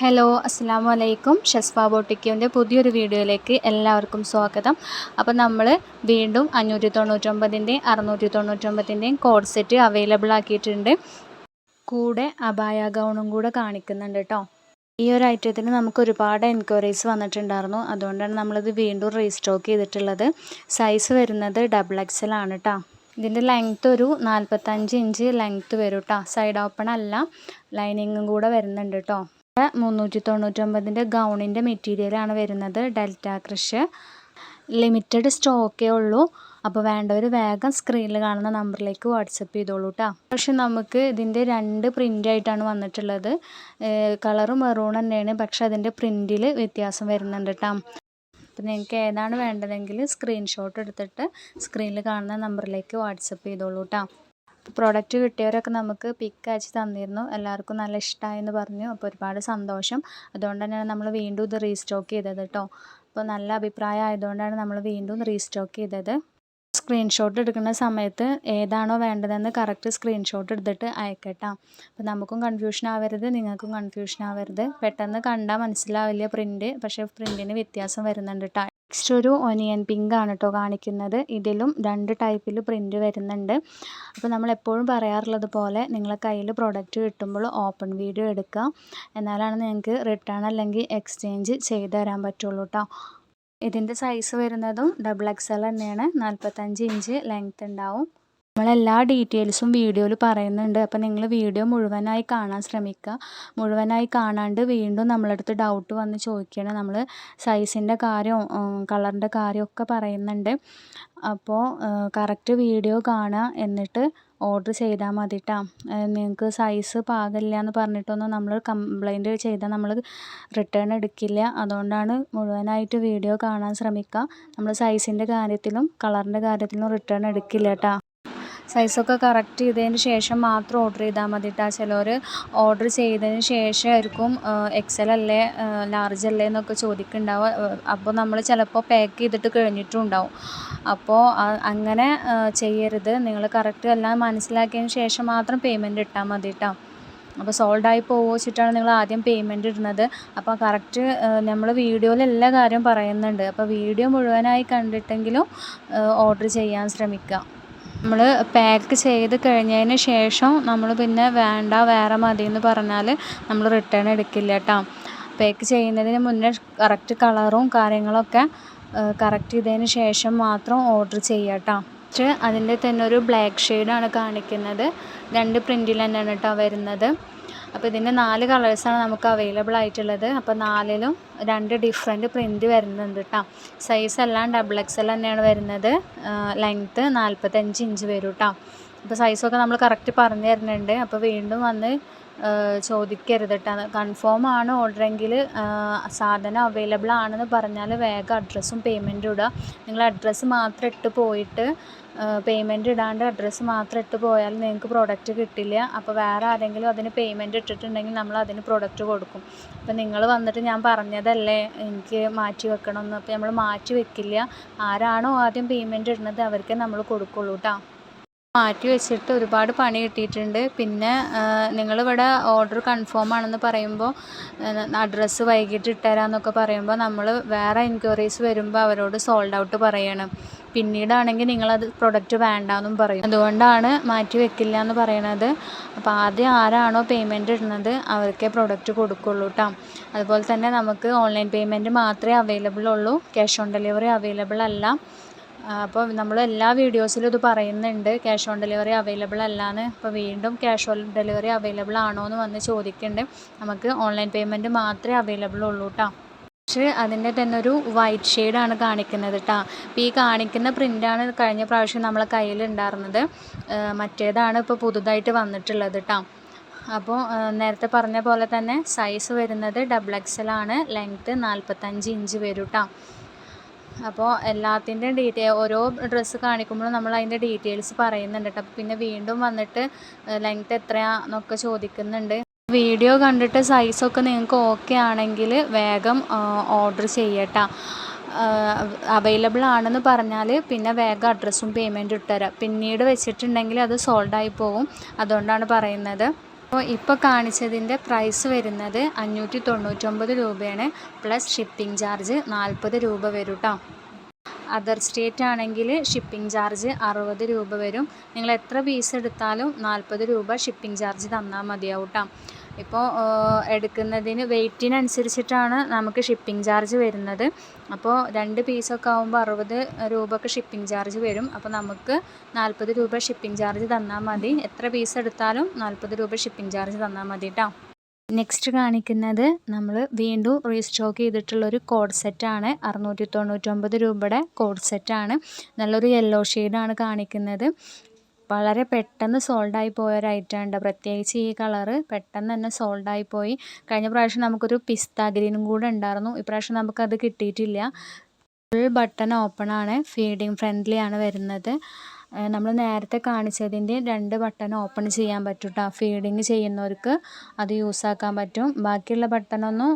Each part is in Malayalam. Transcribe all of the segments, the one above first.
ഹലോ അസ്സാം വലൈക്കും ഷെസ്ഫ ബോട്ടിക്കുവിന്റെ പുതിയൊരു വീഡിയോയിലേക്ക് എല്ലാവർക്കും സ്വാഗതം. അപ്പോൾ നമ്മൾ വീണ്ടും അഞ്ഞൂറ്റി തൊണ്ണൂറ്റൊമ്പതിന്റെയും അറുന്നൂറ്റി തൊണ്ണൂറ്റൊമ്പതിന്റെയും കോഡ് സെറ്റ് അവൈലബിൾ ആക്കിയിട്ടുണ്ട്. കൂടെ അബായ ഗൗണും കൂടെ കാണിക്കുന്നുണ്ട് കേട്ടോ ഈ ഒരു ഐറ്റത്തിന് നമുക്ക് ഒരുപാട് എൻക്വയറീസ് വന്നിട്ടുണ്ടായിരുന്നു. അതുകൊണ്ടാണ് നമ്മളിത് വീണ്ടും റീസ്റ്റോക്ക് ചെയ്തിട്ടുള്ളത്. സൈസ് വരുന്നത് ഡബിൾ എക്സൽ ആണ് കേട്ടോ ഇതിന്റെ ലെങ്ത്ത് ഒരു നാൽപ്പത്തഞ്ച് ഇഞ്ച് ലെങ്ത്ത് വരും കേട്ടോ സൈഡ് ഓപ്പൺ അല്ല ലൈനിങ്ങും കൂടെ വരുന്നുണ്ട് കേട്ടോ മുന്നൂറ്റി തൊണ്ണൂറ്റൊമ്പതിന്റെ ഗൗണിന്റെ മെറ്റീരിയലാണ് വരുന്നത് ഡെൽറ്റ ക്രഷ്. ലിമിറ്റഡ് സ്റ്റോക്കേ ഉള്ളൂ. അപ്പോൾ വേണ്ടവർ വേഗം സ്ക്രീനിൽ കാണുന്ന നമ്പറിലേക്ക് വാട്സപ്പ് ചെയ്തോളൂ കേട്ടോ പക്ഷെ നമുക്ക് ഇതിന്റെ രണ്ട് പ്രിന്റ് ആയിട്ടാണ് വന്നിട്ടുള്ളത്. കളറ് മെറൂൺ തന്നെയാണ്. പക്ഷെ അതിന്റെ പ്രിന്റിൽ വ്യത്യാസം വരുന്നുണ്ട് കേട്ടോ അപ്പം നിങ്ങൾക്ക് ഏതാണ് വേണ്ടതെങ്കിൽ സ്ക്രീൻഷോട്ട് എടുത്തിട്ട് സ്ക്രീനിൽ കാണുന്ന നമ്പറിലേക്ക് വാട്സപ്പ് ചെയ്തോളൂ കേട്ടോ പ്രോഡക്റ്റ് കിട്ടിയവരൊക്കെ നമുക്ക് പിക്ക് അയച്ച് തന്നിരുന്നു. എല്ലാവർക്കും നല്ല ഇഷ്ടമായെന്ന് പറഞ്ഞു. അപ്പോൾ ഒരുപാട് സന്തോഷം. അതുകൊണ്ട് തന്നെയാണ് നമ്മൾ വീണ്ടും ഇത് റീസ്റ്റോക്ക് ചെയ്തത് കേട്ടോ അപ്പോൾ നല്ല അഭിപ്രായം ആയതുകൊണ്ടാണ് നമ്മൾ വീണ്ടും റീസ്റ്റോക്ക് ചെയ്തത്. സ്ക്രീൻഷോട്ട് എടുക്കുന്ന സമയത്ത് ഏതാണോ വേണ്ടതെന്ന് കറക്റ്റ് സ്ക്രീൻഷോട്ട് എടുത്തിട്ട് അയക്കട്ടാ. അപ്പോൾ നമുക്കും കൺഫ്യൂഷൻ ആവരുത് നിങ്ങൾക്കും കൺഫ്യൂഷൻ ആവരുത്. പെട്ടെന്ന് കണ്ടാൽ മനസ്സിലാവില്ല പ്രിന്റ് പക്ഷേ പ്രിന്റിന് വ്യത്യാസം വരുന്നുണ്ട് കേട്ടോ നെക്സ്റ്റ് ഒരു ഒനിയൻ പിങ്ക് ആണ് കേട്ടോ കാണിക്കുന്നത്. ഇതിലും രണ്ട് ടൈപ്പിൽ പ്രിന്റ് വരുന്നുണ്ട്. അപ്പോൾ നമ്മൾ എപ്പോഴും പറയാറുള്ളത് പോലെ നിങ്ങളെ കയ്യിൽ പ്രോഡക്റ്റ് കിട്ടുമ്പോൾ ഓപ്പൺ വീഡിയോ എടുക്കുക. എന്നാലാണ് നിങ്ങൾക്ക് റിട്ടേൺ അല്ലെങ്കിൽ എക്സ്ചേഞ്ച് ചെയ്ത് തരാൻ പറ്റുള്ളൂ കേട്ടോ ഇതിന്റെ സൈസ് വരുന്നതും ഡബിൾ എക്സ് എൽ തന്നെയാണ്. നാൽപ്പത്തഞ്ച് ഇഞ്ച് ലെങ്ത് ഉണ്ടാവും. നമ്മളെല്ലാ ഡീറ്റെയിൽസും വീഡിയോയിൽ പറയുന്നുണ്ട്. അപ്പോൾ നിങ്ങൾ വീഡിയോ മുഴുവനായി കാണാൻ ശ്രമിക്കുക. മുഴുവനായി കാണാണ്ട് വീണ്ടും നമ്മളടുത്ത് ഡൗട്ട് വന്ന് ചോദിക്കണം നമ്മൾ സൈസിന്റെ കാര്യം കളറിന്റെ കാര്യമൊക്കെ പറയുന്നുണ്ട്. അപ്പോൾ കറക്റ്റ് വീഡിയോ കാണുക എന്നിട്ട് ഓർഡർ ചെയ്താൽ മതി കേട്ടോ നിങ്ങൾക്ക് സൈസ് പാകില്ല എന്ന് പറഞ്ഞിട്ടൊന്നും നമ്മൾ കംപ്ലൈന്റ് ചെയ്താൽ നമ്മൾ റിട്ടേൺ എടുക്കില്ല. അതുകൊണ്ടാണ് മുഴുവനായിട്ട് വീഡിയോ കാണാൻ ശ്രമിക്കുക. നമ്മൾ സൈസിന്റെ കാര്യത്തിലും കളറിന്റെ കാര്യത്തിലും റിട്ടേൺ എടുക്കില്ല കേട്ടോ സൈസൊക്കെ കറക്റ്റ് ചെയ്തതിന് ശേഷം മാത്രം ഓർഡർ ചെയ്താൽ മതി കേട്ടോ ചിലർ ഓർഡർ ചെയ്തതിന് ശേഷമായിരിക്കും എക്സൽ അല്ലേ ലാർജ് അല്ലേ എന്നൊക്കെ ചോദിക്കുന്നുണ്ടാവുക. അപ്പോൾ നമ്മൾ ചിലപ്പോൾ പാക്ക് ചെയ്തിട്ട് കഴിഞ്ഞിട്ടും ഉണ്ടാവും അപ്പോൾ അങ്ങനെ ചെയ്യരുത്. നിങ്ങൾ കറക്റ്റ് എല്ലാം മനസ്സിലാക്കിയതിന് ശേഷം മാത്രം പേയ്മെന്റ് ഇട്ടാൽ മതി കേട്ടോ അപ്പോൾ സോൾഡായി പോകുമോ വെച്ചിട്ടാണ് നിങ്ങൾ ആദ്യം പേയ്മെന്റ് ഇടുന്നത്. അപ്പോൾ കറക്റ്റ് നമ്മൾ വീഡിയോയിൽ എല്ലാ കാര്യവും പറയുന്നുണ്ട്. അപ്പോൾ വീഡിയോ മുഴുവനായി കണ്ടിട്ടെങ്കിലും ഓർഡർ ചെയ്യാൻ ശ്രമിക്കുക. നമ്മൾ പാക്ക് ചെയ്ത് കഴിഞ്ഞതിന് ശേഷം നമ്മൾ പിന്നെ വേണ്ട വേറെ മതി എന്ന് പറഞ്ഞാൽ നമ്മൾ റിട്ടേൺ എടുക്കില്ല കേട്ടോ പാക്ക് ചെയ്യുന്നതിന് മുന്നേ കറക്റ്റ് കളറും കാര്യങ്ങളൊക്കെ കറക്റ്റ് ചെയ്തതിന് ശേഷം മാത്രം ഓർഡർ ചെയ്യുക കേട്ടോ അതിന്റെ തന്നെ ഒരു ബ്ലാക്ക് ഷെയ്ഡാണ് കാണിക്കുന്നത്. രണ്ട് പ്രിന്റിൽ തന്നെയാണ് കേട്ടോ വരുന്നത്. അപ്പോൾ ഇതിന്റെ നാല് കളേഴ്സാണ് നമുക്ക് അവൈലബിൾ ആയിട്ടുള്ളത്. അപ്പോൾ നാലിലും രണ്ട് ഡിഫറെന്റ് പ്രിന്റ് വരുന്നുണ്ട് കേട്ടോ സൈസ് എല്ലാം ഡബിൾ എക്സ് എൽ തന്നെയാണ് വരുന്നത്. ലെങ്ത്ത് നാൽപ്പത്തഞ്ച് ഇഞ്ച് വരും കേട്ടോ അപ്പോൾ സൈസൊക്കെ നമ്മൾ കറക്റ്റ് പറഞ്ഞു തരുന്നുണ്ട്. അപ്പോൾ വീണ്ടും വന്ന് ചോദിക്കരുത് കേട്ടോ കൺഫേം ആണ് ഓർഡർ എങ്കിൽ സാധനം അവൈലബിൾ ആണെന്ന് പറഞ്ഞാൽ വേഗം അഡ്രസ്സും പേയ്മെന്റും ഇടുക നിങ്ങൾ അഡ്രസ്സ് മാത്രം ഇട്ട് പോയിട്ട് പേയ്മെന്റ് ഇടാണ്ട് അഡ്രസ്സ് മാത്രം ഇട്ട് പോയാൽ നിങ്ങൾക്ക് പ്രോഡക്റ്റ് കിട്ടില്ല. അപ്പോൾ വേറെ ആരെങ്കിലും അതിന് പേയ്മെന്റ് ഇട്ടിട്ടുണ്ടെങ്കിൽ നമ്മൾ അതിന് പ്രോഡക്റ്റ് കൊടുക്കും. അപ്പോൾ നിങ്ങൾ വന്നിട്ട് ഞാൻ പറഞ്ഞതല്ലേ എനിക്ക് മാറ്റി വെക്കണമെന്ന് അപ്പോൾ നമ്മൾ മാറ്റി വെക്കില്ല. ആരാണോ ആദ്യം പേയ്മെന്റ് ഇടുന്നത് അവർക്ക് നമ്മൾ കൊടുക്കുള്ളൂ കേട്ടോ മാറ്റി വെച്ചിട്ട് ഒരുപാട് പണി കിട്ടിയിട്ടുണ്ട്. പിന്നെ നിങ്ങളിവിടെ ഓർഡർ കൺഫേം ആണെന്ന് പറയുമ്പോൾ അഡ്രസ്സ് വൈകിട്ട് ഇട്ടുതരാമെന്നൊക്കെ പറയുമ്പോൾ നമ്മൾ വേറെ എൻക്വയറീസ് വരുമ്പോൾ അവരോട് സോൾഡ് ഔട്ട് പറയണം. പിന്നീടാണെങ്കിൽ നിങ്ങളത് പ്രൊഡക്റ്റ് വേണ്ടാന്നും പറയും. അതുകൊണ്ടാണ് മാറ്റി വെക്കില്ല എന്ന് പറയണത്. അപ്പോൾ ആദ്യം ആരാണോ പേയ്മെന്റ് ഇടുന്നത് അവർക്കേ പ്രൊഡക്റ്റ് കൊടുക്കുള്ളൂ കേട്ടോ അതുപോലെ തന്നെ നമുക്ക് ഓൺലൈൻ പേയ്മെന്റ് മാത്രമേ അവൈലബിൾ ഉള്ളൂ. ക്യാഷ് ഓൺ ഡെലിവറി അവൈലബിൾ അല്ല. അപ്പോൾ നമ്മൾ എല്ലാ വീഡിയോസിലും ഇത് പറയുന്നുണ്ട്. ക്യാഷ് ഓൺ ഡെലിവറി അവൈലബിൾ അല്ലാന്ന്. അപ്പോൾ വീണ്ടും ക്യാഷ് ഓൺ ഡെലിവറി അവൈലബിൾ ആണോ എന്ന് വന്ന് ചോദിക്കുന്നുണ്ട് നമുക്ക് ഓൺലൈൻ പേയ്മെന്റ് മാത്രമേ അവൈലബിൾ ഉള്ളൂ കേട്ടോ പക്ഷേ അതിന്റെ തന്നെ ഒരു വൈറ്റ് ഷെയ്ഡാണ് കാണിക്കുന്നത് കേട്ടോ അപ്പോൾ ഈ കാണിക്കുന്ന പ്രിന്റാണ് കഴിഞ്ഞ പ്രാവശ്യം നമ്മളെ കയ്യിലുണ്ടായിരുന്നത് മറ്റേതാണ് ഇപ്പോൾ പുതുതായിട്ട് വന്നിട്ടുള്ളത് കേട്ടോ അപ്പോൾ നേരത്തെ പറഞ്ഞ പോലെ തന്നെ സൈസ് വരുന്നത് ഡബിൾ എക്സൽ ആണ്. ലെങ്ത്ത് നാൽപ്പത്തഞ്ച് ഇഞ്ച് വരും കേട്ടോ അപ്പോൾ എല്ലാത്തിന്റെയും ഡീറ്റെയിൽ ഓരോ ഡ്രസ്സ് കാണിക്കുമ്പോഴും നമ്മൾ അതിന്റെ ഡീറ്റെയിൽസ് പറയുന്നുണ്ട് കേട്ടോ പിന്നെ വീണ്ടും വന്നിട്ട് ലെങ്ത്ത് എത്രയാണെന്നൊക്കെ ചോദിക്കുന്നുണ്ട്. വീഡിയോ കണ്ടിട്ട് സൈസൊക്കെ നിങ്ങൾക്ക് ഓക്കെ ആണെങ്കിൽ വേഗം ഓർഡർ ചെയ്യട്ടോ. അവൈലബിൾ ആണെന്ന് പറഞ്ഞാൽ പിന്നെ വേഗം അഡ്രസ്സും പേയ്മെന്റും ഇട്ടുതരാം പിന്നീട് വെച്ചിട്ടുണ്ടെങ്കിൽ അത് സോൾഡായി പോകും. അതുകൊണ്ടാണ് പറയുന്നത്. അപ്പോൾ ഇപ്പോൾ കാണിച്ചതിന്റെ പ്രൈസ് വരുന്നത് അഞ്ഞൂറ്റി തൊണ്ണൂറ്റൊമ്പത് രൂപയാണ്. പ്ലസ് ഷിപ്പിംഗ് ചാർജ് നാൽപ്പത് രൂപ വരും കേട്ടോ അതർ സ്റ്റേറ്റ് ആണെങ്കിൽ ഷിപ്പിംഗ് ചാർജ് അറുപത് രൂപ വരും. നിങ്ങൾ എത്ര പീസ് എടുത്താലും നാൽപ്പത് രൂപ ഷിപ്പിംഗ് ചാർജ് തന്നാൽ മതിയാവും കേട്ടോ ഇപ്പോൾ എടുക്കുന്നതിന് വെയ്റ്റിനനുസരിച്ചിട്ടാണ് നമുക്ക് ഷിപ്പിംഗ് ചാർജ് വരുന്നത്. അപ്പോൾ രണ്ട് പീസൊക്കെ ആകുമ്പോൾ അറുപത് രൂപയ്ക്ക് ഷിപ്പിംഗ് ചാർജ് വരും. അപ്പോൾ നമുക്ക് നാൽപ്പത് രൂപ ഷിപ്പിംഗ് ചാർജ് തന്നാൽ മതി. എത്ര പീസ് എടുത്താലും നാൽപ്പത് രൂപ ഷിപ്പിംഗ് ചാർജ് തന്നാൽ മതി കേട്ടോ നെക്സ്റ്റ് കാണിക്കുന്നത് നമ്മൾ വീണ്ടും റീസ്റ്റോക്ക് ചെയ്തിട്ടുള്ള ഒരു കോഡ് സെറ്റാണ് അറുന്നൂറ്റി തൊണ്ണൂറ്റൊമ്പത് രൂപയുടെ കോഡ് സെറ്റാണ് നല്ലൊരു യെല്ലോ ഷെയ്ഡാണ് കാണിക്കുന്നത്. വളരെ പെട്ടെന്ന് സോൾഡായി പോയ ഒരു ഐറ്റം പ്രത്യേകിച്ച് ഈ കളറ് പെട്ടെന്ന് തന്നെ സോൾഡായി പോയി. കഴിഞ്ഞ പ്രാവശ്യം നമുക്കൊരു പിസ്ത ഗ്രീനും കൂടെ ഉണ്ടായിരുന്നു. ഇപ്രാവശ്യം നമുക്കത് കിട്ടിയിട്ടില്ല. ഫുൾ ബട്ടൺ ഓപ്പൺ ആണ്. ഫീഡിങ് ഫ്രണ്ട്ലി ആണ് വരുന്നത്. നമ്മൾ നേരത്തെ കാണിച്ചതിന്റെ രണ്ട് ബട്ടൺ ഓപ്പൺ ചെയ്യാൻ പറ്റും കേട്ടോ ഫീഡിങ് ചെയ്യുന്നവർക്ക് അത് യൂസാക്കാൻ പറ്റും. ബാക്കിയുള്ള ബട്ടണൊന്നും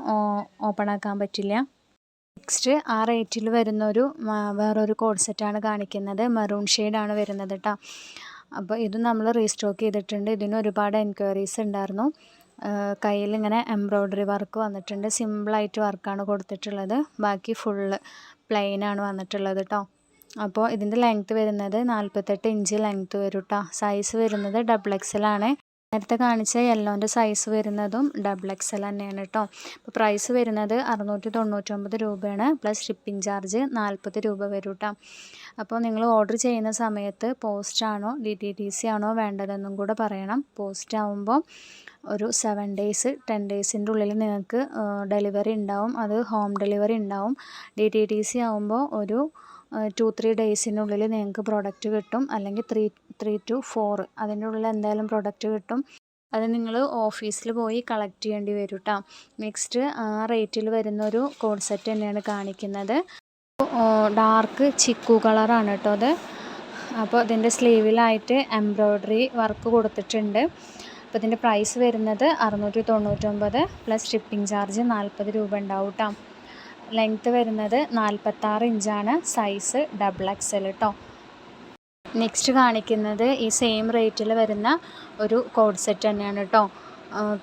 ഓപ്പൺ ആക്കാൻ പറ്റില്ല. നെക്സ്റ്റ് ആ റേറ്റിൽ വരുന്നൊരു വേറൊരു കോഡ് സെറ്റാണ് കാണിക്കുന്നത്. മെറൂൺ ഷെയ്ഡാണ് വരുന്നത് കേട്ടോ അപ്പോൾ ഇത് നമ്മൾ റീസ്റ്റോക്ക് ചെയ്തിട്ടുണ്ട്. ഇതിന് ഒരുപാട് എൻക്വയറീസ് ഉണ്ടായിരുന്നു. കയ്യിൽ ഇങ്ങനെ എംബ്രോയ്ഡറി വർക്ക് വന്നിട്ടുണ്ട്. സിമ്പിളായിട്ട് വർക്കാണ് കൊടുത്തിട്ടുള്ളത്. ബാക്കി ഫുള്ള് പ്ലെയിനാണ് വന്നിട്ടുള്ളത് കേട്ടോ അപ്പോൾ ഇതിന്റെ ലെങ്ത്ത് വരുന്നത് നാൽപ്പത്തെട്ട് ഇഞ്ച് ലെങ്ത്ത് വരും കേട്ടോ സൈസ് വരുന്നത് ഡബിൾ എക്സലാണ് നേരത്തെ കാണിച്ച യെല്ലോന്റെ സൈസ് വരുന്നതും ഡബിൾ എക്സൽ തന്നെയാണ് കേട്ടോ അപ്പോൾ പ്രൈസ് വരുന്നത് അറുന്നൂറ്റി തൊണ്ണൂറ്റൊമ്പത് രൂപയാണ് പ്ലസ് ഷിപ്പിംഗ് ചാർജ് നാൽപ്പത് രൂപ വരും കേട്ടോ അപ്പോൾ നിങ്ങൾ ഓർഡർ ചെയ്യുന്ന സമയത്ത് പോസ്റ്റ് ആണോ ഡി ടി ടി സി ആണോ വേണ്ടതെന്നും കൂടെ പറയണം. പോസ്റ്റ് ആവുമ്പോൾ ഒരു സെവൻ ഡേയ്സ് ടെൻ ഡേയ്സിന്റെ ഉള്ളിൽ നിങ്ങൾക്ക് ഡെലിവറി ഉണ്ടാവും. അത് ഹോം ഡെലിവറി ഉണ്ടാവും. ഡി ടി ടി സി ആകുമ്പോൾ ഒരു ടു ത്രീ ഡേയ്സിനുള്ളിൽ നിങ്ങൾക്ക് പ്രോഡക്റ്റ് കിട്ടും. അല്ലെങ്കിൽ ത്രീ ത്രീ ടു ഫോർ അതിന്റെ ഉള്ളിൽ എന്തായാലും പ്രോഡക്റ്റ് കിട്ടും. അത് നിങ്ങൾ ഓഫീസിൽ പോയി കളക്ട് ചെയ്യേണ്ടി വരും കേട്ടോ നെക്സ്റ്റ് ആ റേറ്റിൽ വരുന്ന ഒരു സെറ്റ് തന്നെയാണ് കാണിക്കുന്നത്. ഡാർക്ക് ചിക്കു കളറാണ് കേട്ടോ അത്. അപ്പോൾ ഇതിന്റെ സ്ലീവിലായിട്ട് എംബ്രോയ്ഡറി വർക്ക് കൊടുത്തിട്ടുണ്ട്. അപ്പോൾ ഇതിന്റെ പ്രൈസ് വരുന്നത് അറുന്നൂറ്റി തൊണ്ണൂറ്റൊമ്പത് പ്ലസ് ഷിപ്പിംഗ് ചാർജ് നാൽപ്പത് രൂപ ഉണ്ടാവും കേട്ടോ ലെങ്ത്ത് വരുന്നത് നാൽപ്പത്താറ് ഇഞ്ചാണ്. സൈസ് ഡബിൾ എക്സൽ കേട്ടോ നെക്സ്റ്റ് കാണിക്കുന്നത് ഈ സെയിം റേറ്റിൽ വരുന്ന ഒരു കോഡ് സെറ്റ് തന്നെയാണ് കേട്ടോ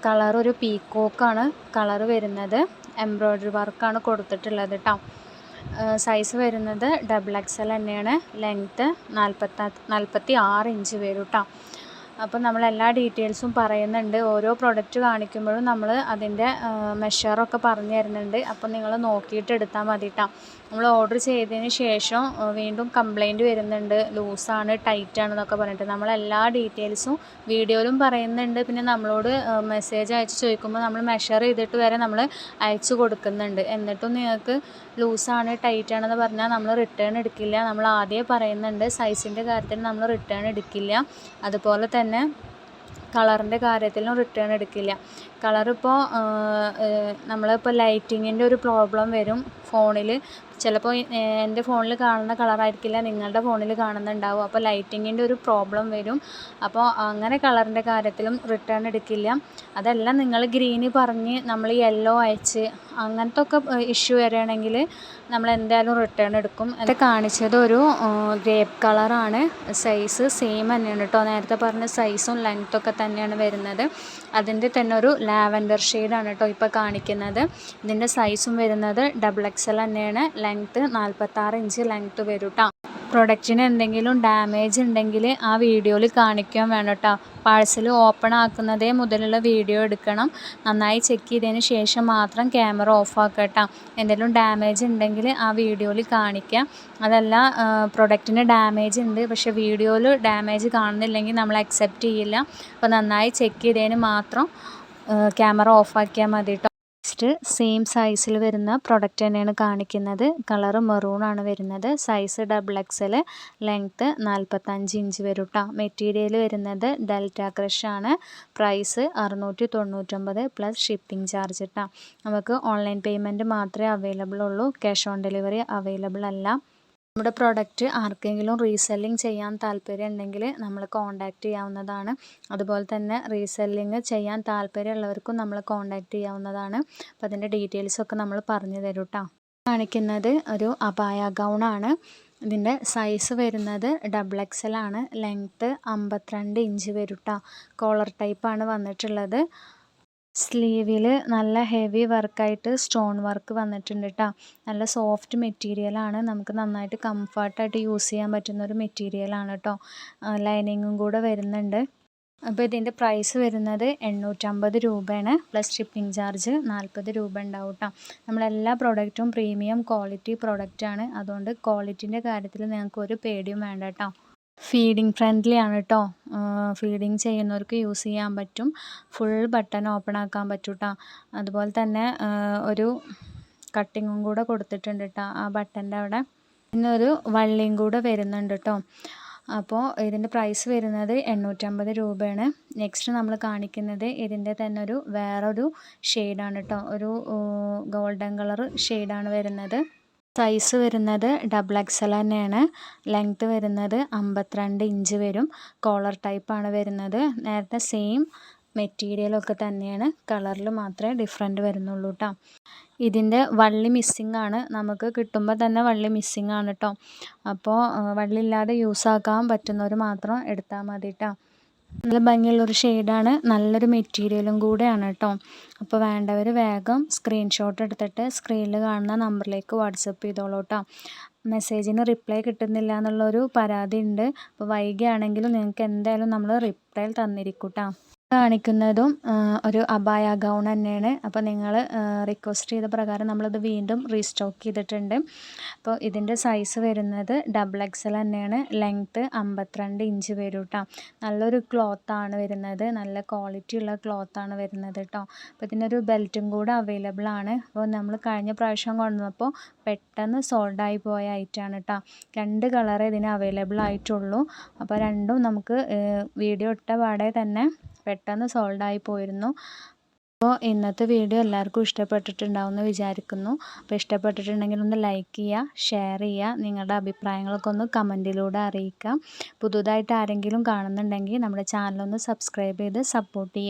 കളർ ഒരു പീക്കോക്കാണ് കളർ വരുന്നത് എംബ്രോയ്ഡറി വർക്കാണ് കൊടുത്തിട്ടുള്ളത് കേട്ടോ സൈസ് വരുന്നത് ഡബിൾ എക്സൽ തന്നെയാണ്. ലെങ്ത്ത് നാൽപ്പത്ത നാൽപ്പത്തി ആറ് ഇഞ്ച് വരും കേട്ടോ അപ്പോൾ നമ്മൾ എല്ലാ ഡീറ്റെയിൽസും പറയുന്നുണ്ട്. ഓരോ പ്രൊഡക്റ്റ് കാണിക്കുമ്പോഴും നമ്മൾ അതിന്റെ മെഷറൊക്കെ പറഞ്ഞു തരുന്നുണ്ട്. അപ്പോൾ നിങ്ങൾ നോക്കിയിട്ട് എടുത്താൽ മതി കേട്ടോ നമ്മൾ ഓർഡർ ചെയ്തതിന് ശേഷം വീണ്ടും കംപ്ലൈന്റ് വരുന്നുണ്ട്. ലൂസാണ് ടൈറ്റാണ് എന്നൊക്കെ പറഞ്ഞിട്ട്. നമ്മൾ എല്ലാ ഡീറ്റെയിൽസും വീഡിയോയിലും പറയുന്നുണ്ട്. പിന്നെ നമ്മളോട് മെസ്സേജ് അയച്ച് ചോദിക്കുമ്പോൾ നമ്മൾ മെഷർ ചെയ്തിട്ട് വരെ നമ്മൾ അയച്ചു കൊടുക്കുന്നുണ്ട്. എന്നിട്ടും നിങ്ങൾക്ക് ലൂസാണ് ടൈറ്റാണെന്ന് പറഞ്ഞാൽ നമ്മൾ റിട്ടേൺ എടുക്കില്ല. നമ്മൾ ആദ്യമേ പറയുന്നുണ്ട് സൈസിന്റെ കാര്യത്തിൽ നമ്മൾ റിട്ടേൺ എടുക്കില്ല. അതുപോലെ തന്നെ കളറിന്റെ കാര്യത്തിലും റിട്ടേൺ എടുക്കില്ല. കളറിപ്പോൾ നമ്മളിപ്പോൾ ലൈറ്റിങ്ങിന്റെ ഒരു പ്രോബ്ലം വരും. ഫോണിൽ ചിലപ്പോൾ എന്റെ ഫോണിൽ കാണുന്ന കളറായിരിക്കില്ല നിങ്ങളുടെ ഫോണിൽ കാണുന്നുണ്ടാവും. അപ്പോൾ ലൈറ്റിങ്ങിന്റെ ഒരു പ്രോബ്ലം വരും. അപ്പോൾ അങ്ങനെ കളറിന്റെ കാര്യത്തിലും റിട്ടേൺ എടുക്കില്ല. അതെല്ലാം നിങ്ങൾ ഗ്രീന് പറഞ്ഞ് നമ്മൾ യെല്ലോ അയച്ച് അങ്ങനത്തെ ഒക്കെ ഇഷ്യൂ വരികയാണെങ്കിൽ നമ്മൾ എന്തായാലും റിട്ടേൺ എടുക്കും. അത് കാണിച്ചത് ഒരു ഗ്രേപ്പ് കളറാണ്. സൈസ് സെയിം തന്നെയാണ് കേട്ടോ. നേരത്തെ പറഞ്ഞ സൈസും ലെങ്ത്തൊക്കെ തന്നെയാണ് വരുന്നത്. അതിന്റെ തന്നെ ഒരു ലാവൻഡർ ഷെയ്ഡാണ് കേട്ടോ ഇപ്പോൾ കാണിക്കുന്നത്. ഇതിന്റെ സൈസും വരുന്നത് ഡബിൾ എക്സൽ തന്നെയാണ്. ലെങ്ത്ത് നാൽപ്പത്താറ് ഇഞ്ച് ലെങ്ത്ത് വരും കേട്ടോ പ്രൊഡക്റ്റിന് എന്തെങ്കിലും ഡാമേജ് ഉണ്ടെങ്കിൽ ആ വീഡിയോയിൽ കാണിക്കുകയും വേണം കേട്ടോ പാഴ്സൽ ഓപ്പൺ ആക്കുന്നതേ മുതലുള്ള വീഡിയോ എടുക്കണം. നന്നായി ചെക്ക് ചെയ്തതിന് ശേഷം മാത്രം ക്യാമറ ഓഫ് ആക്കുക എന്തെങ്കിലും ഡാമേജ് ഉണ്ടെങ്കിൽ ആ വീഡിയോയിൽ കാണിക്കാം. അതല്ല പ്രൊഡക്റ്റിന് ഡാമേജ് ഉണ്ട്. പക്ഷേ വീഡിയോയിൽ ഡാമേജ് കാണുന്നില്ലെങ്കിൽ നമ്മൾ അക്സെപ്റ്റ് ചെയ്യില്ല. അപ്പോൾ നന്നായി ചെക്ക് ചെയ്തതിന് മാത്രം ക്യാമറ ഓഫ് ആക്കിയാൽ മതി കേട്ടോ നെക്സ്റ്റ് സെയിം സൈസിൽ വരുന്ന പ്രൊഡക്റ്റ് തന്നെയാണ് കാണിക്കുന്നത്. കളർ മെറൂൺ ആണ് വരുന്നത്. Size double X L length നാൽപ്പത്തഞ്ച് ഇഞ്ച് വരും കേട്ടോ മെറ്റീരിയൽ വരുന്നത് ഡെൽറ്റ ക്രഷ് ആണ്. പ്രൈസ് അറുന്നൂറ്റി തൊണ്ണൂറ്റൊമ്പത് പ്ലസ് ഷിപ്പിംഗ് ചാർജ് കേട്ടോ നമുക്ക് ഓൺലൈൻ പേയ്മെന്റ് മാത്രമേ അവൈലബിൾ ഉള്ളൂ. ക്യാഷ് ഓൺ ഡെലിവറി അവൈലബിൾ അല്ല. നമ്മുടെ പ്രോഡക്റ്റ് ആർക്കെങ്കിലും റീസെല്ലിംഗ് ചെയ്യാൻ താല്പര്യം ഉണ്ടെങ്കിൽ നമ്മൾ കോൺടാക്റ്റ് ചെയ്യാവുന്നതാണ്. അതുപോലെ തന്നെ റീസെല്ലിംഗ് ചെയ്യാൻ താല്പര്യമുള്ളവർക്കും നമ്മൾ കോൺടാക്റ്റ് ചെയ്യാവുന്നതാണ്. അപ്പോൾ അതിന്റെ ഡീറ്റെയിൽസൊക്കെ നമ്മൾ പറഞ്ഞു തരും കേട്ടോ കാണിക്കുന്നത് ഒരു അപായ ഗൗണാണ് ഇതിന്റെ സൈസ് വരുന്നത് ഡബിൾ എക്സൽ ആണ്. ലെങ്ത്ത് അമ്പത്തിരണ്ട് ഇഞ്ച് വരും കേട്ടോ കോളർ ടൈപ്പാണ് വന്നിട്ടുള്ളത്. സ്ലീവിൽ നല്ല ഹെവി വർക്കായിട്ട് സ്റ്റോൺ വർക്ക് വന്നിട്ടുണ്ട് കേട്ടോ നല്ല സോഫ്റ്റ് മെറ്റീരിയലാണ്. നമുക്ക് നന്നായിട്ട് കംഫർട്ടായിട്ട് യൂസ് ചെയ്യാൻ പറ്റുന്ന ഒരു മെറ്റീരിയലാണ് കേട്ടോ ലൈനിങ്ങും കൂടെ വരുന്നുണ്ട്. അപ്പോൾ ഇതിന്റെ പ്രൈസ് വരുന്നത് എണ്ണൂറ്റമ്പത് രൂപയാണ്. പ്ലസ് ഷിപ്പിംഗ് ചാർജ് നാൽപ്പത് രൂപ ഉണ്ടാവും കേട്ടോ നമ്മളെല്ലാ പ്രോഡക്റ്റും പ്രീമിയം ക്വാളിറ്റി പ്രോഡക്റ്റാണ്. അതുകൊണ്ട് ക്വാളിറ്റീന്റെ കാര്യത്തിൽ നിങ്ങൾക്ക് ഒരു പേടിയും വേണ്ട കേട്ടോ ഫീഡിങ് ഫ്രണ്ട്ലി ആണ് കേട്ടോ ഫീഡിങ് ചെയ്യുന്നവർക്ക് യൂസ് ചെയ്യാൻ പറ്റും. ഫുൾ ബട്ടൺ ഓപ്പൺ ആക്കാൻ പറ്റും കേട്ടോ അതുപോലെ തന്നെ ഒരു കട്ടിങ്ങും കൂടെ കൊടുത്തിട്ടുണ്ട് കേട്ടോ ആ ബട്ടന്റെ അവിടെ. പിന്നെ ഒരു വള്ളിയും കൂടെ വരുന്നുണ്ട് കേട്ടോ അപ്പോൾ ഇതിന്റെ പ്രൈസ് വരുന്നത് എണ്ണൂറ്റമ്പത് രൂപയാണ്. നെക്സ്റ്റ് നമ്മൾ കാണിക്കുന്നത് ഇതിന്റെ തന്നെ ഒരു വേറൊരു ഷെയ്ഡാണ് കേട്ടോ ഒരു ഗോൾഡൻ കളർ ഷെയ്ഡാണ് വരുന്നത്. സൈസ് വരുന്നത് ഡബിൾ എക്സൽ തന്നെയാണ്. ലെങ്ത്ത് വരുന്നത് അമ്പത്തിരണ്ട് ഇഞ്ച് വരും. കോളർ ടൈപ്പാണ് വരുന്നത്. നേരത്തെ സെയിം മെറ്റീരിയലൊക്കെ തന്നെയാണ്. കളറിൽ മാത്രമേ ഡിഫറെന്റ് വരുന്നുള്ളൂ കേട്ടോ ഇതിന്റെ വള്ളി മിസ്സിംഗ് ആണ്. നമുക്ക് കിട്ടുമ്പോൾ തന്നെ വള്ളി മിസ്സിംഗ് ആണ് കേട്ടോ അപ്പോൾ വള്ളി ഇല്ലാതെ യൂസ് ആക്കാൻ പറ്റുന്നവർ മാത്രം എടുത്താൽ മതി കേട്ടോ നല്ല ഭംഗിയുള്ളൊരു ഷെയ്ഡാണ്. നല്ലൊരു മെറ്റീരിയലും കൂടെയാണ് കേട്ടോ അപ്പോൾ വേണ്ടവർ വേഗം സ്ക്രീൻഷോട്ട് എടുത്തിട്ട് സ്ക്രീനിൽ കാണുന്ന നമ്പറിലേക്ക് വാട്സപ്പ് ചെയ്തോളൂ കേട്ടോ മെസ്സേജിന് റിപ്ലൈ കിട്ടുന്നില്ല എന്നുള്ളൊരു പരാതി ഉണ്ട് അപ്പോൾ വൈകിയാണെങ്കിലും നിങ്ങൾക്ക് എന്തായാലും നമ്മൾ റിപ്ലൈ തന്നിരിക്കും കാണിക്കുന്നതും ഒരു അബായ ഗൗൺ തന്നെയാണ്. അപ്പോൾ നിങ്ങൾ റിക്വസ്റ്റ് ചെയ്ത പ്രകാരം നമ്മളത് വീണ്ടും റീസ്റ്റോക്ക് ചെയ്തിട്ടുണ്ട്. അപ്പോൾ ഇതിന്റെ സൈസ് വരുന്നത് ഡബിൾ എക്സൽ തന്നെയാണ്. ലെങ്ത്ത് അമ്പത്തിരണ്ട് ഇഞ്ച് വരും കേട്ടോ നല്ലൊരു ക്ലോത്താണ് വരുന്നത്. നല്ല ക്വാളിറ്റി ഉള്ള ക്ലോത്താണ് വരുന്നത് കേട്ടോ അപ്പോൾ ഇതിനൊരു ബെൽറ്റും കൂടെ അവൈലബിൾ ആണ്. അപ്പോൾ നമ്മൾ കഴിഞ്ഞ പ്രാവശ്യം കൊണ്ടുവന്നപ്പോൾ പെട്ടെന്ന് സോൾഡ് ആയി പോയ ഐറ്റമാണ് കേട്ടോ രണ്ട് കളറേ ഇതിന് അവൈലബിൾ ആയിട്ടുള്ളൂ. അപ്പോൾ രണ്ടും നമുക്ക് വീഡിയോ ഇട്ട പാടെ തന്നെ പെട്ടെന്ന് സോൾഡ് ആയി പോയിരുന്നു. അപ്പോൾ ഇന്നത്തെ വീഡിയോ എല്ലാവർക്കും ഇഷ്ടപ്പെട്ടിട്ടുണ്ടാവും എന്ന് വിചാരിക്കുന്നു. അപ്പോൾ ഇഷ്ടപ്പെട്ടിട്ടുണ്ടെങ്കിൽ ഒന്ന് ലൈക്ക് ചെയ്യുക ഷെയർ ചെയ്യുക നിങ്ങളുടെ അഭിപ്രായങ്ങളൊക്കെ ഒന്ന് കമന്റിലൂടെ അറിയിക്കുക. പുതുതായിട്ട് ആരെങ്കിലും കാണുന്നുണ്ടെങ്കിൽ നമ്മുടെ ചാനലൊന്ന് സബ്സ്ക്രൈബ് ചെയ്ത് സപ്പോർട്ട് ചെയ്യുക.